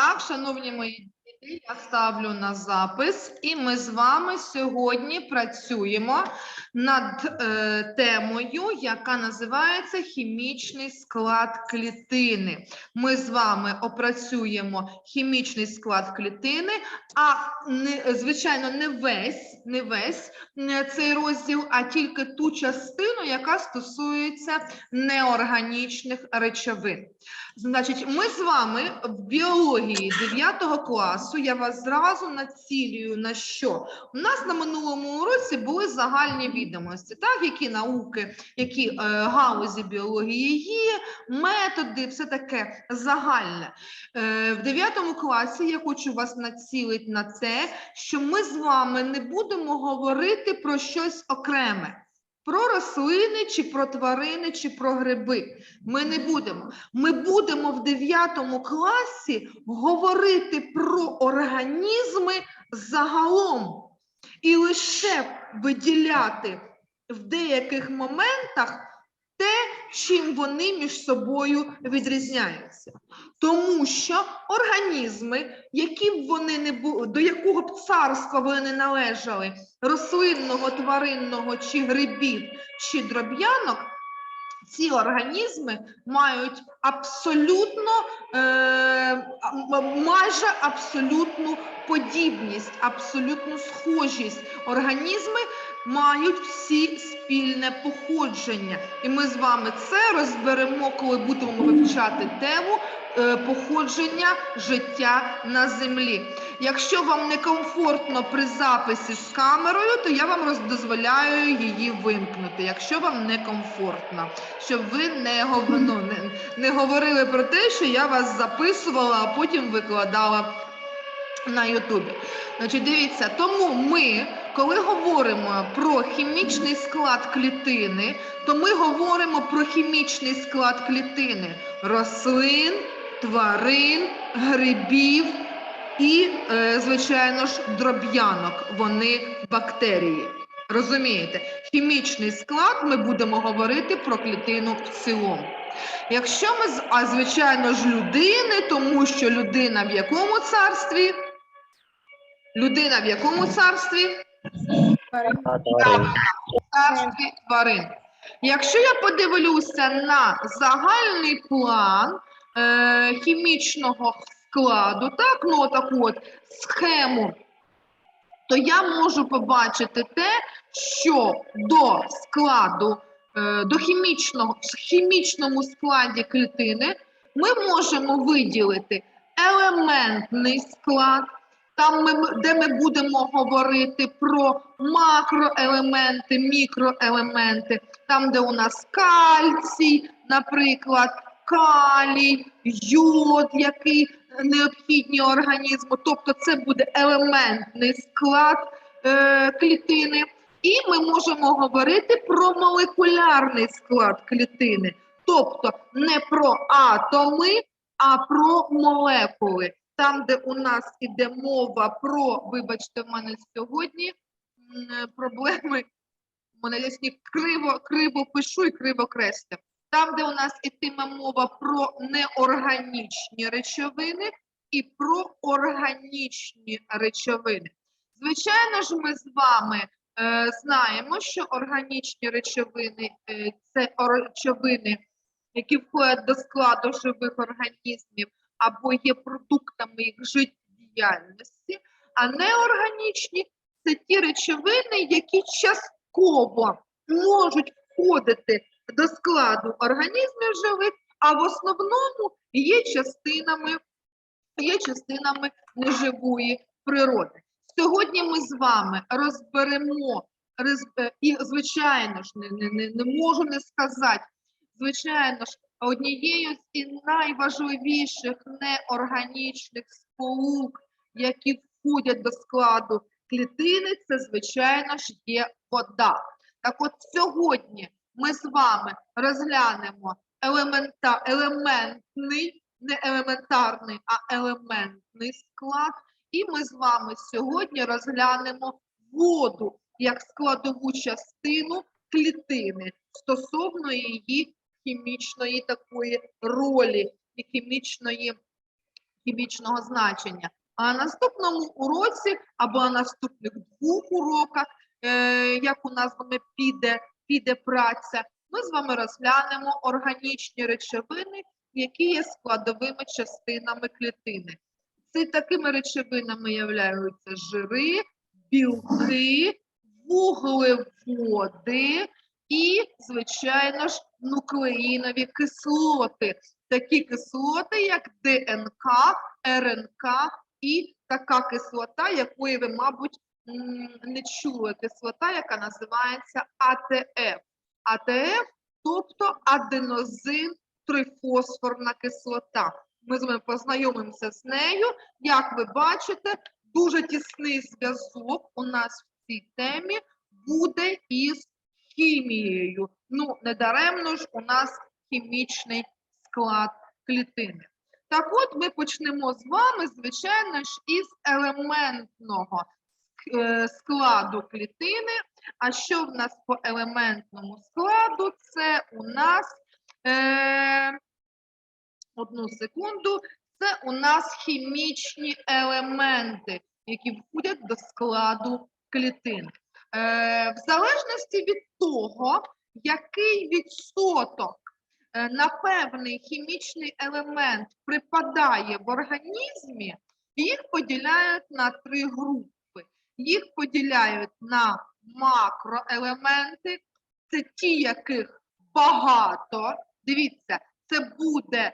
Так, шановні мої діти, я ставлю на запис, і ми з вами сьогодні працюємо над е, темою, яка називається хімічний склад клітини. Ми з вами опрацюємо хімічний склад клітини, а не, звичайно, не весь, не весь е, цей розділ, а тільки ту частину, яка стосується неорганічних речовин. Значить, ми з вами в біології 9 класу. Я вас зразу націлюю на що? У нас на минулому уроці були загальні відомості, так, які науки, які е, галузі біології є, методи, все таке загальне. Е, в 9 класі я хочу вас націлити на це, що ми з вами не будемо говорити про щось окреме. Про рослини, чи про тварини, чи про гриби. Ми не будемо. Ми будемо в 9 класі говорити про організми загалом і лише виділяти в деяких моментах чим вони між собою відрізняються. Тому що організми, які б вони не були, до якого б царства вони не належали, рослинного, тваринного чи грибів, чи дроб'янок, ці організми мають абсолютно е, майже абсолютну подібність, абсолютну схожість. Організми мають всі спільне походження. І ми з вами це розберемо, коли будемо вивчати тему е, походження життя на землі. Якщо вам некомфортно при записі з камерою, то я вам дозволяю її вимкнути, якщо вам некомфортно, щоб ви не, ну, не, не говорили про те, що я вас записувала, а потім викладала на Ютубі. Значить, дивіться, тому ми, коли говоримо про хімічний склад клітини, то ми говоримо про хімічний склад клітини рослин, тварин, грибів і, е, звичайно ж, дроб'янок. Вони бактерії. Розумієте, хімічний склад ми будемо говорити про клітину в цілому. Якщо ми а звичайно ж людини, тому що людина в якому царстві? Людина в якому царстві? Тварин. Якщо я подивлюся на загальний план е, хімічного складу, так, ну таку от схему, то я можу побачити те, що до складу, е, до хімічного, в хімічному складі клітини ми можемо виділити елементний склад, там ми, де ми будемо говорити про макроелементи, мікроелементи, там, де у нас кальцій, наприклад, калій, йод, який необхідні організму, тобто це буде елементний склад е, клітини. І ми можемо говорити про молекулярний склад клітини, тобто не про атоми, а про молекули. Там, де у нас іде мова про, вибачте, в мене сьогодні проблеми. Мене ні- криво, криво пишу і криво креслю. Там, де у нас ітиме мова про неорганічні речовини і про органічні речовини. Звичайно ж, ми з вами е, знаємо, що органічні речовини е, це речовини, які входять до складу живих організмів або є продуктами їх життєдіяльності, а неорганічні це ті речовини, які частково можуть входити до складу організмів живих, а в основному є частинами, є частинами неживої природи. Сьогодні ми з вами розберемо роз- і, звичайно ж, не, не, не можу не сказати, звичайно ж, однією з найважливіших неорганічних сполук, які входять до складу клітини, це, звичайно ж, є вода. Так от сьогодні ми з вами розглянемо елемента, елементний, не елементарний, а елементний склад. І ми з вами сьогодні розглянемо воду як складову частину клітини стосовно її хімічної такої ролі і хімічної хімічного значення. А наступному уроці або наступних двох уроках, е, як у нас вами піде, піде праця, ми з вами розглянемо органічні речовини, які є складовими частинами клітини. Це такими речовинами являються жири, білки, вуглеводи і, звичайно ж, нуклеїнові кислоти. Такі кислоти, як ДНК, РНК і така кислота, якої ви, мабуть, не чули. Кислота, яка називається АТФ. АТФ, тобто аденозин трифосфорна кислота. Ми з вами познайомимося з нею. Як ви бачите, дуже тісний зв'язок у нас в цій темі буде із хімією. Ну, недаремно ж у нас хімічний склад клітини. Так от ми почнемо з вами, звичайно ж, із елементного е, складу клітини. А що в нас по елементному складу? Це у нас е, одну секунду. Це у нас хімічні елементи, які входять до складу клітин. Е, в залежності від того, який відсоток е, на певний хімічний елемент припадає в організмі, їх поділяють на три групи. Їх поділяють на макроелементи, це ті, яких багато. Дивіться, це буде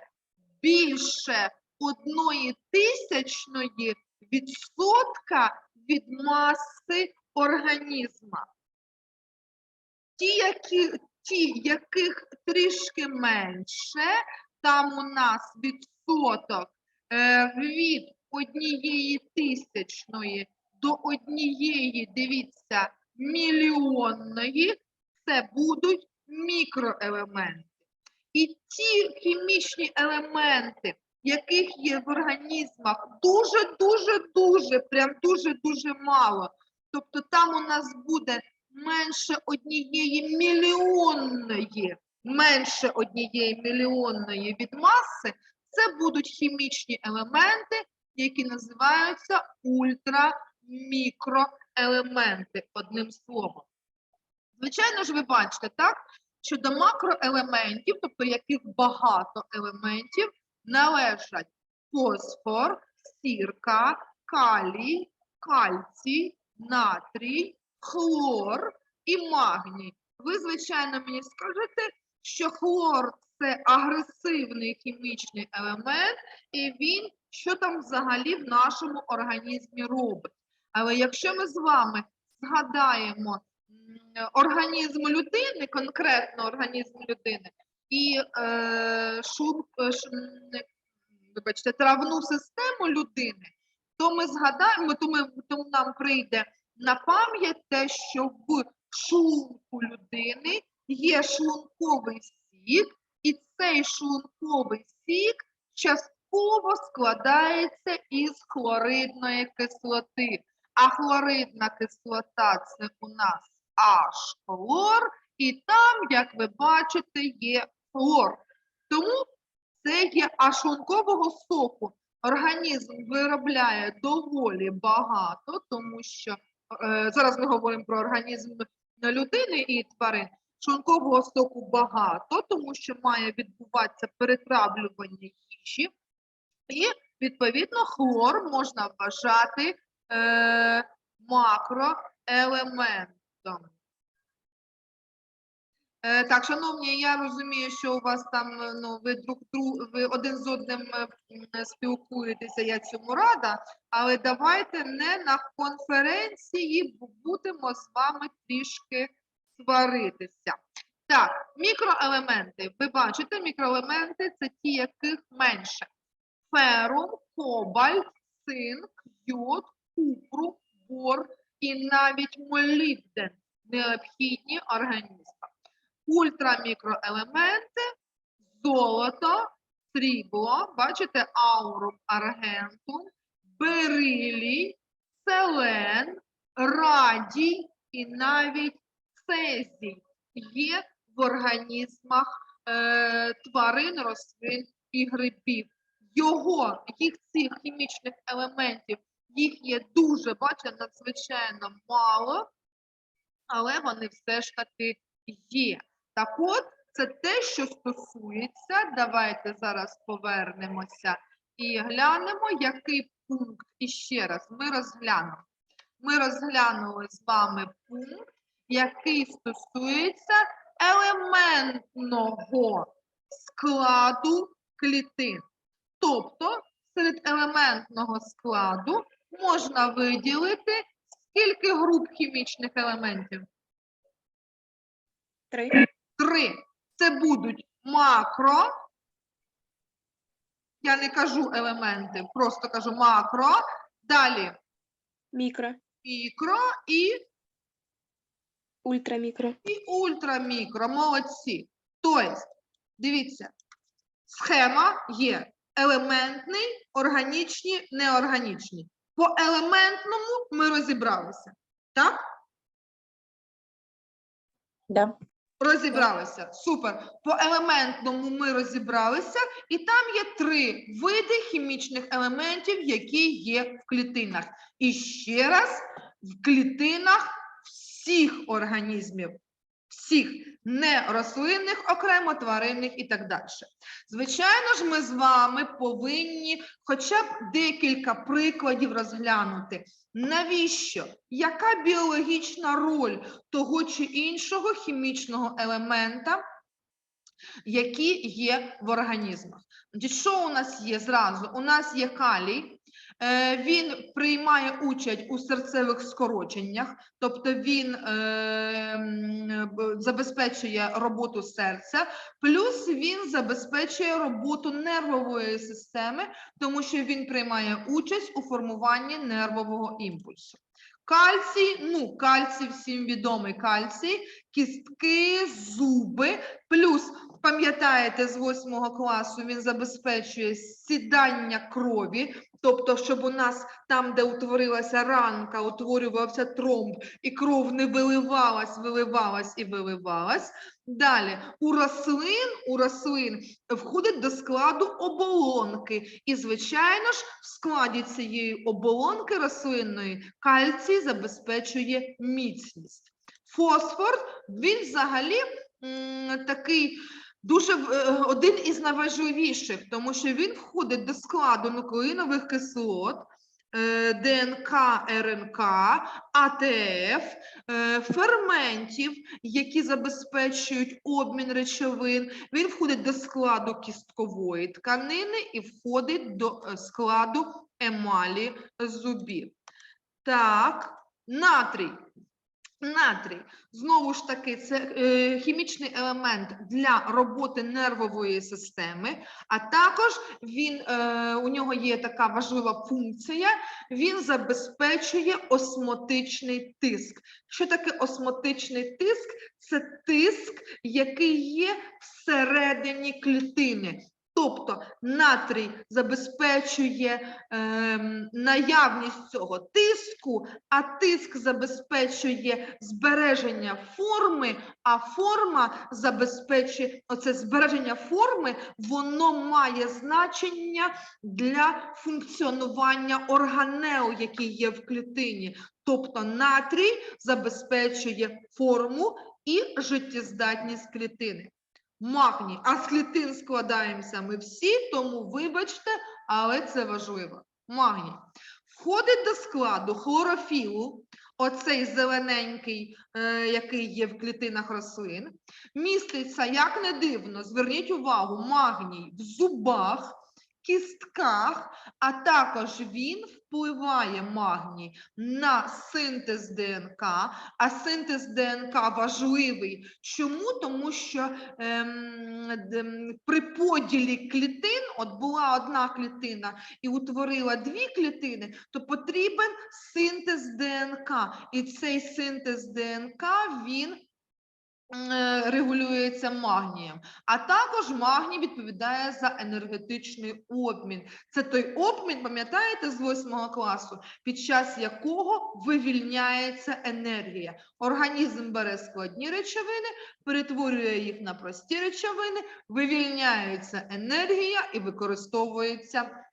більше одної тисячної відсотка від маси організма. Ті, які, ті, яких трішки менше, там у нас відсоток е, від однієї тисячної до однієї, дивіться, мільйонної, це будуть мікроелементи. І ті хімічні елементи, яких є в організмах дуже-дуже-дуже, прям дуже-дуже мало. Тобто там у нас буде менше однієї мільйонної, менше однієї мільйонної від маси, це будуть хімічні елементи, які називаються ультрамікроелементи, одним словом. Звичайно ж, ви бачите, так, що до макроелементів, тобто яких багато елементів, належать фосфор, сірка, калій, кальцій, натрій, хлор і магній. Ви, звичайно, мені скажете, що хлор це агресивний хімічний елемент, і він що там взагалі в нашому організмі робить. Але якщо ми з вами згадаємо організм людини, конкретно організм людини, і е, шлунг, е, вибачте, травну систему людини, то ми згадаємо, то, ми, то нам прийде на пам'ять те, що в шлунку людини є шлунковий сік, і цей шлунковий сік частково складається із хлоридної кислоти. А хлоридна кислота це у нас аж хлор, і там, як ви бачите, є хлор. Тому це є а шлункового соку. Організм виробляє доволі багато, тому що е, зараз ми говоримо про організм людини і тварин. Шлункового соку багато, тому що має відбуватися перетравлювання їжі, і відповідно хлор можна вважати е, макроелементом. Е, так, шановні, я розумію, що у вас там е, ну, ви друг друг, ви один з одним е, спілкуєтеся, я цьому рада, але давайте не на конференції, будемо з вами трішки сваритися. Так, мікроелементи. Ви бачите, мікроелементи це ті, яких менше. Ферум, кобальт, цинк, йод, купру, бор і навіть молібден необхідні організмам. Ультрамікроелементи, золото, срібло, бачите, аурум, аргентум, берилій, селен, радій і навіть цезій є в організмах е, тварин, рослин і грибів. його, їх цих хімічних елементів, їх є дуже, бачите, надзвичайно мало, але вони все ж таки є. Так от, це те, що стосується, давайте зараз повернемося і глянемо, який пункт іще раз ми розглянемо. Ми розглянули з вами пункт, який стосується елементного складу клітин. Тобто серед елементного складу можна виділити скільки груп хімічних елементів? Три. Три. Це будуть макро. Я не кажу елементи, просто кажу макро. Далі Мікро. мікро і Ультрамікро. і ультрамікро. Молодці. Тобто, дивіться, схема є елементний, органічні, неорганічні. По елементному ми розібралися. Так? Да. Розібралися. Супер. По елементному ми розібралися, і там є три види хімічних елементів, які є в клітинах. І ще раз, в клітинах всіх організмів, всіх не рослинних, окремо тваринних і так далі. Звичайно ж, ми з вами повинні хоча б декілька прикладів розглянути. Навіщо? Яка біологічна роль того чи іншого хімічного елемента, які є в організмах? Що у нас є зразу? У нас є калій. Е, Він приймає участь у серцевих скороченнях, тобто він е, забезпечує роботу серця, плюс він забезпечує роботу нервової системи, тому що він приймає участь у формуванні нервового імпульсу. Кальцій, ну, кальцій всім відомий кальцій, кістки, зуби, плюс, пам'ятаєте, з восьмого класу він забезпечує сідання крові, тобто, щоб у нас там, де утворилася ранка, утворювався тромб, і кров не виливалась, виливалась і виливалась. Далі, у рослин, у рослин входить до складу оболонки. І, звичайно ж, в складі цієї оболонки рослинної кальцій забезпечує міцність. Фосфор, він взагалі такий дуже е, один із найважливіших, тому що він входить до складу нуклеїнових кислот, е, ДНК, РНК, АТФ, е, ферментів, які забезпечують обмін речовин. Він входить до складу кісткової тканини і входить до складу емалі зубів. Так, натрій. Натрій, знову ж таки, це е, хімічний елемент для роботи нервової системи, а також він, е, у нього є така важлива функція, він забезпечує осмотичний тиск. Що таке осмотичний тиск? Це тиск, який є всередині клітини. Тобто натрій забезпечує ем, наявність цього тиску, а тиск забезпечує збереження форми, а форма забезпечує оце збереження форми, воно має значення для функціонування органел, які є в клітині. Тобто натрій забезпечує форму і життєздатність клітини. Магній, а з клітин складаємося ми всі, тому вибачте, але це важливо. Магній. Входить до складу хлорофілу, оцей зелененький, е, який є в клітинах рослин, міститься, як не дивно, зверніть увагу, магній в зубах, кістках, а також він впливає магній на синтез ДНК, а синтез ДНК важливий. Чому? Тому що ем, при поділі клітин, от була одна клітина і утворила дві клітини, то потрібен синтез ДНК. І цей синтез ДНК він регулюється магнієм, а також магній відповідає за енергетичний обмін. Це той обмін, пам'ятаєте, з 8 класу, під час якого вивільняється енергія. Організм бере складні речовини, перетворює їх на прості речовини, вивільняється енергія і використовується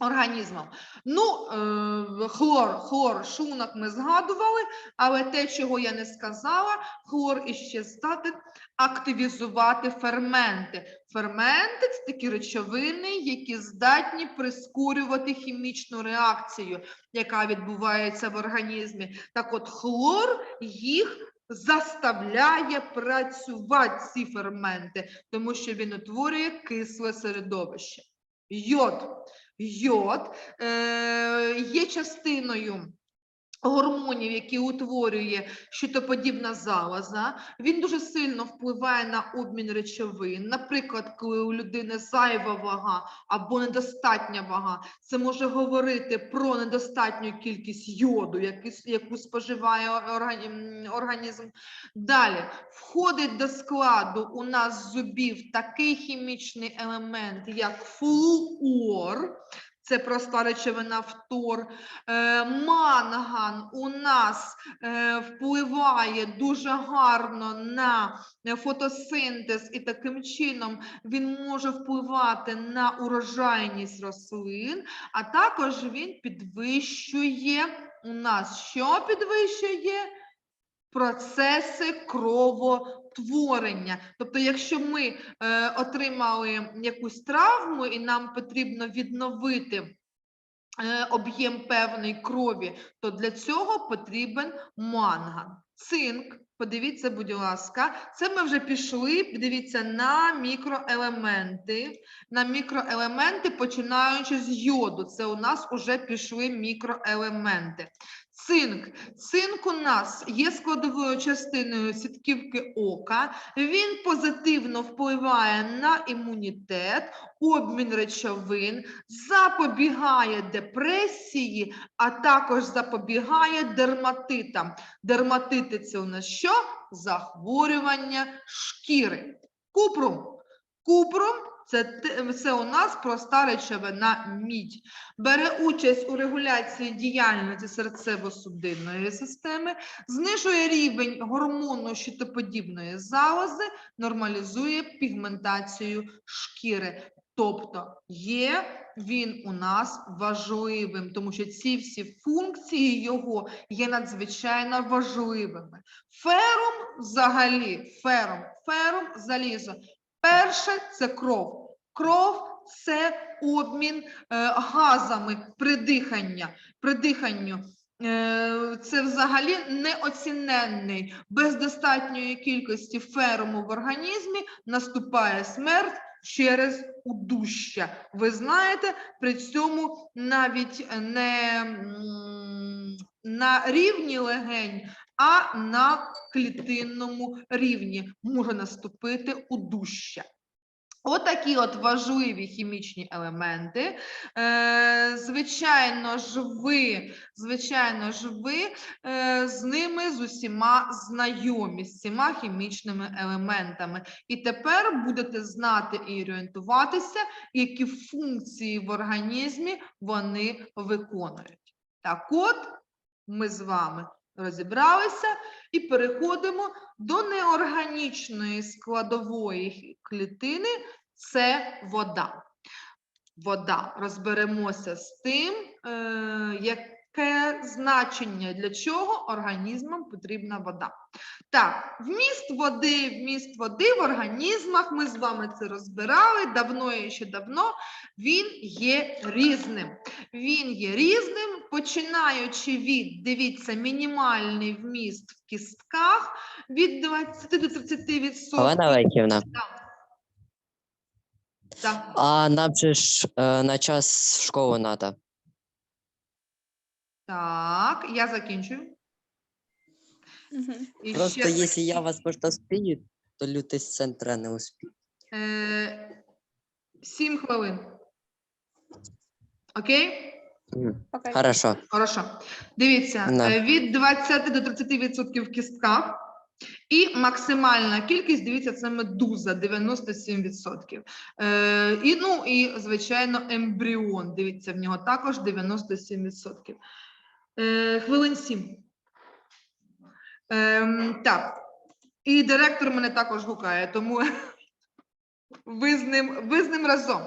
організмом. Ну, е, хлор, хлор, шлунок ми згадували, але те, чого я не сказала, хлор іще здатен активізувати ферменти. Ферменти це такі речовини, які здатні прискорювати хімічну реакцію, яка відбувається в організмі. Так от хлор їх заставляє працювати ці ферменти, тому що він утворює кисле середовище. Йод. Йод е, є частиною гормонів, які утворює щитоподібна залоза. Він дуже сильно впливає на обмін речовин. Наприклад, коли у людини зайва вага або недостатня вага, це може говорити про недостатню кількість йоду, яку, споживає органі- організм. Далі входить до складу у нас зубів такий хімічний елемент, як флуор. Це проста речовина фтор. Е, манган у нас е, впливає дуже гарно на фотосинтез, і таким чином він може впливати на урожайність рослин, а також він підвищує у нас що підвищує? Процеси кровотворення. Тобто, якщо ми е, отримали якусь травму і нам потрібно відновити е, об'єм певної крові, то для цього потрібен манган. Цинк, подивіться, будь ласка, це ми вже пішли, подивіться на мікроелементи. На мікроелементи, починаючи з йоду. Це у нас вже пішли мікроелементи. Цинк. Цинк у нас є складовою частиною сітківки ока. Він позитивно впливає на імунітет, обмін речовин, запобігає депресії, а також запобігає дерматитам. Дерматити це у нас що? Захворювання шкіри. Купрум. Купрум це, це у нас проста речовина мідь. Бере участь у регуляції діяльності серцево-судинної системи, знижує рівень гормону щитоподібної залози, нормалізує пігментацію шкіри. Тобто є він у нас важливим, тому що ці всі функції його є надзвичайно важливими. Ферум взагалі, ферум, ферум залізо. Перше це кров. Кров це обмін е, газами при дихання, при диханню. Е, Це взагалі неоціненний. Без достатньої кількості феруму в організмі наступає смерть через удуща. Ви знаєте, при цьому навіть не на рівні легень, а на клітинному рівні може наступити удуща. Отакі от важливі хімічні елементи. Е, звичайно ж, ви, звичайно ж, ви е, з ними з усіма знайомі, з цими хімічними елементами. І тепер будете знати і орієнтуватися, які функції в організмі вони виконують. Так от, ми з вами розібралися і переходимо до неорганічної складової клітини це вода. Вода. Розберемося з тим, е, яке значення для чого організмам потрібна вода. Так, вміст води, вміст води в організмах, ми з вами це розбирали давно і ще давно, він є різним. Він є різним, починаючи від, дивіться, мінімальний вміст в кістках від 20 до 30 відсотків. Олена Олегівна, Так. а нам же ж е, на час в школу надо. Так, я закінчую. І Просто ще, якщо я вас просто успію, то лютий з центра не успію. е, 7 хвилин. Окей? Окей. Хорошо. Хорошо. Дивіться, Да. е, від 20 до 30% в кістках, І максимальна кількість, дивіться, це медуза 97%. Е, і, ну, і, звичайно, ембріон. Дивіться, в нього також 97%. Е, хвилин 7. Ем, так. І директор мене також гукає, тому ви з ним, ви з ним разом.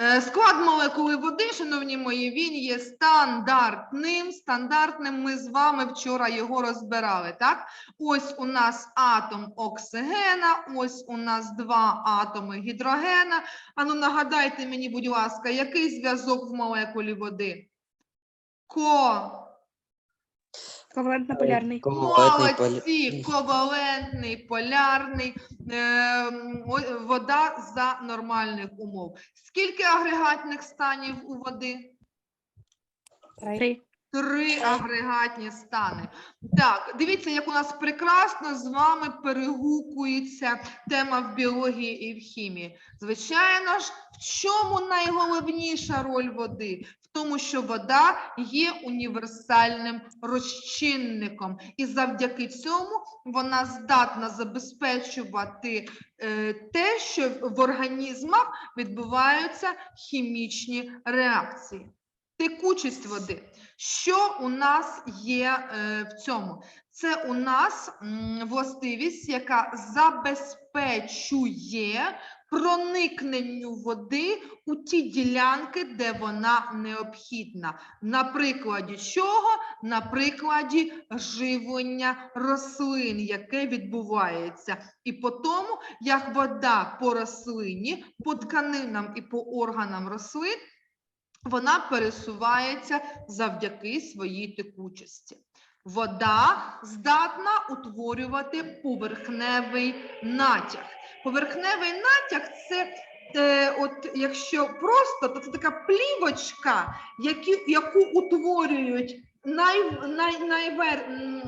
Е, Склад молекули води, шановні мої, він є стандартним. Стандартним ми з вами вчора його розбирали. Так, ось у нас атом оксигена, ось у нас два атоми гідрогена. Ану, нагадайте мені, будь ласка, який зв'язок в молекулі води? Ко. Ковалентно-полярний. Ковалентний поля- Молодці, ковалентний, полярний, е, о- вода за нормальних умов. Скільки агрегатних станів у води? Три. Три агрегатні стани. Так, дивіться, як у нас прекрасно з вами перегукується тема в біології і в хімії. Звичайно ж, в чому найголовніша роль води? В тому, що вода є універсальним розчинником, і завдяки цьому вона здатна забезпечувати е, те, що в організмах відбуваються хімічні реакції. Текучість води. Що у нас є е, в цьому? Це у нас властивість, яка забезпечує проникненню води у ті ділянки, де вона необхідна. На прикладі чого? На прикладі живлення рослин, яке відбувається. І по тому, як вода по рослині, по тканинам і по органам рослин вона пересувається завдяки своїй текучості. Вода здатна утворювати поверхневий натяг. Поверхневий натяг це, е, от якщо просто, то це така плівочка, які, яку утворюють най, най, найвер, м,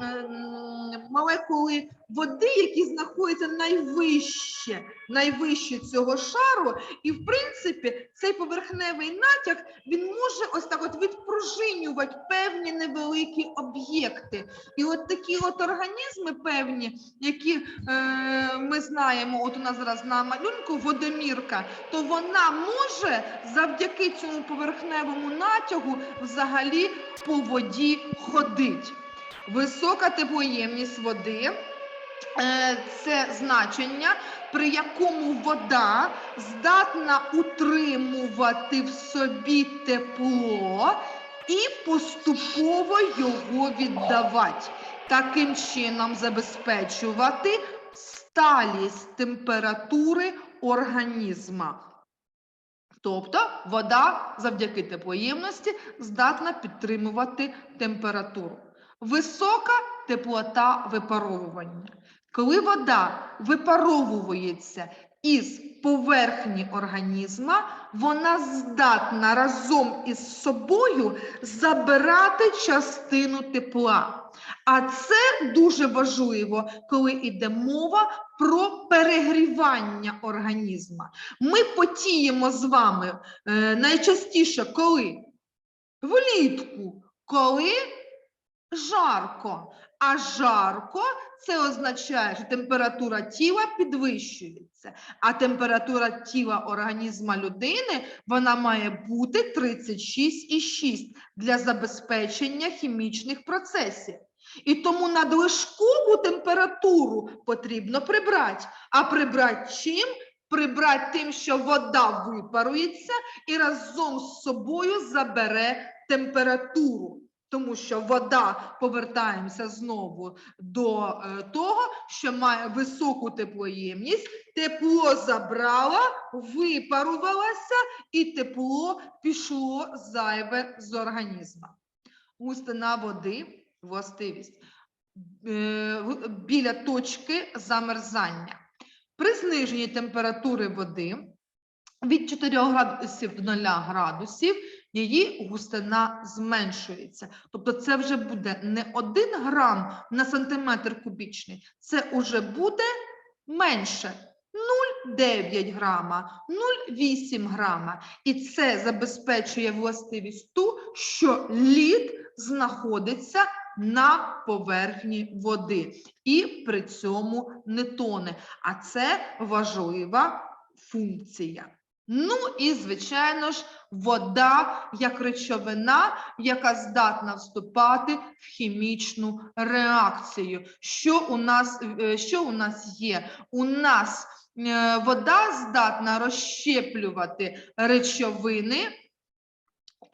молекули води, які знаходяться найвище, найвище цього шару, і в принципі цей поверхневий натяг він може ось так от відпружинювати певні невеликі об'єкти. І от такі от організми певні, які е, ми знаємо, от у нас зараз на малюнку водомірка, то вона може завдяки цьому поверхневому натягу взагалі по воді ходить. Висока теплоємність води е, це значення, при якому вода здатна утримувати в собі тепло і поступово його віддавати. Таким чином забезпечувати сталість температури організма. Тобто вода завдяки теплоємності здатна підтримувати температуру. Висока теплота випаровування. Коли вода випаровується із поверхні організма, вона здатна разом із собою забирати частину тепла. А це дуже важливо, коли йде мова про перегрівання організма. Ми потіємо з вами е, найчастіше коли? Влітку, коли жарко. А жарко це означає, що температура тіла підвищується, а температура тіла організма людини вона має бути 36,6 для забезпечення хімічних процесів. І тому надлишкову температуру потрібно прибрати. А прибрати чим? Прибрати тим, що вода випарується і разом з собою забере температуру. Тому що вода, повертаємося знову до е, того, що має високу теплоємність, тепло забрала, випарувалася, і тепло пішло зайве з організму. Густина води, властивість, е, біля точки замерзання. При зниженні температури води від 4 градусів до 0 градусів її густина зменшується. Тобто це вже буде не 1 грам на сантиметр кубічний, це вже буде менше 0,9 грама, 0,8 грама. І це забезпечує властивість ту, що лід знаходиться на поверхні води і при цьому не тоне. А це важлива функція. Ну і, звичайно ж, вода як речовина, яка здатна вступати в хімічну реакцію. Що у нас, е, що у нас є? У нас е, вода здатна розщеплювати речовини.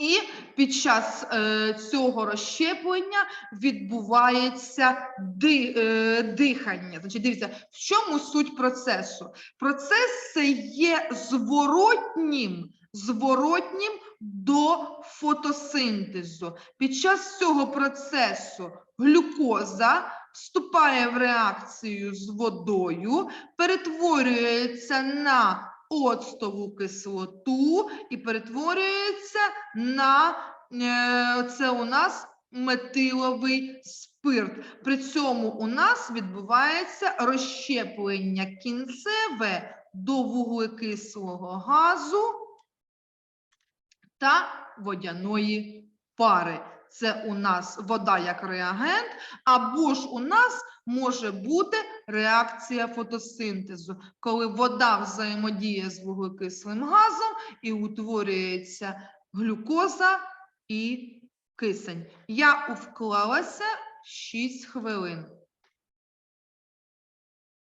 І під час е, цього розщеплення відбувається ди, е, дихання. Значить, дивіться, в чому суть процесу? Процес це є зворотнім, зворотнім до фотосинтезу. Під час цього процесу глюкоза вступає в реакцію з водою, перетворюється на оцтову кислоту і перетворюється на е, це у нас метиловий спирт. При цьому у нас відбувається розщеплення кінцеве до вуглекислого газу та водяної пари. Це у нас вода як реагент, або ж у нас може бути реакція фотосинтезу, коли вода взаємодіє з вуглекислим газом і утворюється глюкоза і кисень. Я вклалася 6 хвилин.